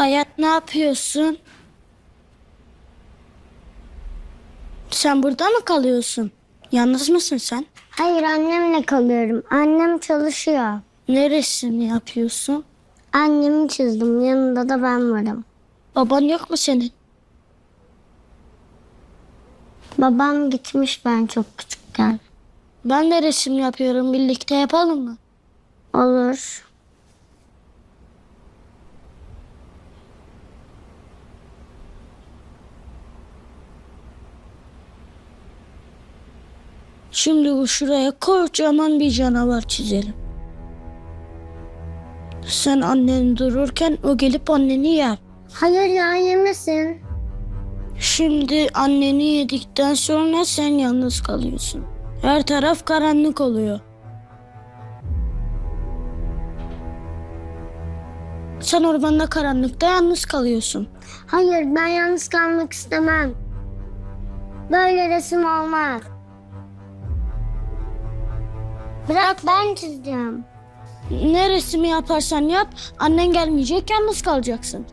Hayat ne yapıyorsun? Sen burada mı kalıyorsun? Yalnız mısın sen? Hayır annemle kalıyorum. Annem çalışıyor. Neresini yapıyorsun? Annemi çizdim. Yanında da ben varım. Baban yok mu senin? Babam gitmiş ben çok küçükken. Ben de resim yapıyorum. Birlikte yapalım mı? Olur. Şimdi bu şuraya kocaman bir canavar çizelim. Sen annen dururken o gelip anneni yer. Hayır ya yemesin. Şimdi anneni yedikten sonra sen yalnız kalıyorsun. Her taraf karanlık oluyor. Sen ormanda karanlıkta yalnız kalıyorsun. Hayır ben yalnız kalmak istemem. Böyle resim olmaz. Bırak ben çizeceğim. Ne resmi yaparsan yap, annen gelmeyecek yalnız kalacaksın.